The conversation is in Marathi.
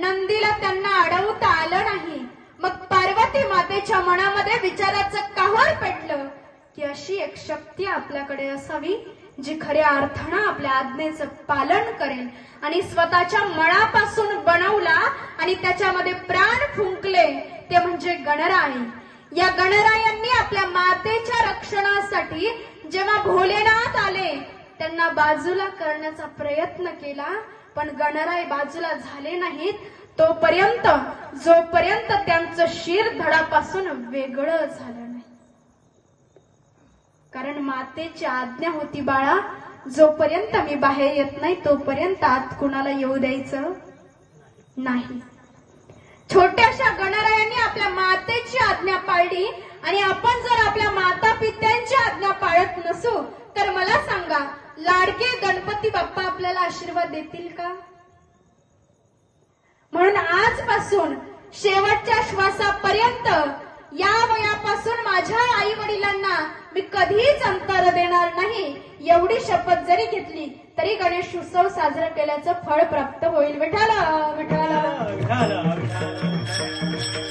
नंदीला त्यांना अडवता आलं नाही. मग पार्वती मातेच्या मनामध्ये विचाराचं काहर पेटलं? की अशी एक शक्ती आपल्याकडे असावी जी खऱ्या अर्थानं आपल्या आज्ञेचं पालन करेल. आणि स्वतःच्या मनापासून बनवला आणि त्याच्यामध्ये प्राण फुंकले ते म्हणजे गणराई या गणरायांनी आपल्या मातेच्या त्यांना बाजूला करण्याचा प्रयत्न केला पण गणराय बाजूला झाले नाहीत. तोपर्यंत जोपर्यंत त्यांचं शिर धडापासून वेगळं झालं नाही. कारण मातेची आज्ञा होती बाळा जोपर्यंत मी बाहेर येत नाही तोपर्यंत आत कुणाला येऊ द्यायचं नाही. छोट्याशा गणरायांनी आपल्या मातेची आज्ञा पाळली आणि आपण जर आपल्या सांगा लाडके गणपती बाप्पा आपल्याला आशीर्वाद देतील का? म्हणून आजपासून शेवटच्या श्वासापर्यंत या वयापासून माझ्या आई वडिलांना मी कधीच अंतर देणार नाही एवढी शपथ जरी घेतली तरी गणेश उत्सव साजरा केल्याचं फळ प्राप्त होईल. विठाला विठाला विठाला, विठाला.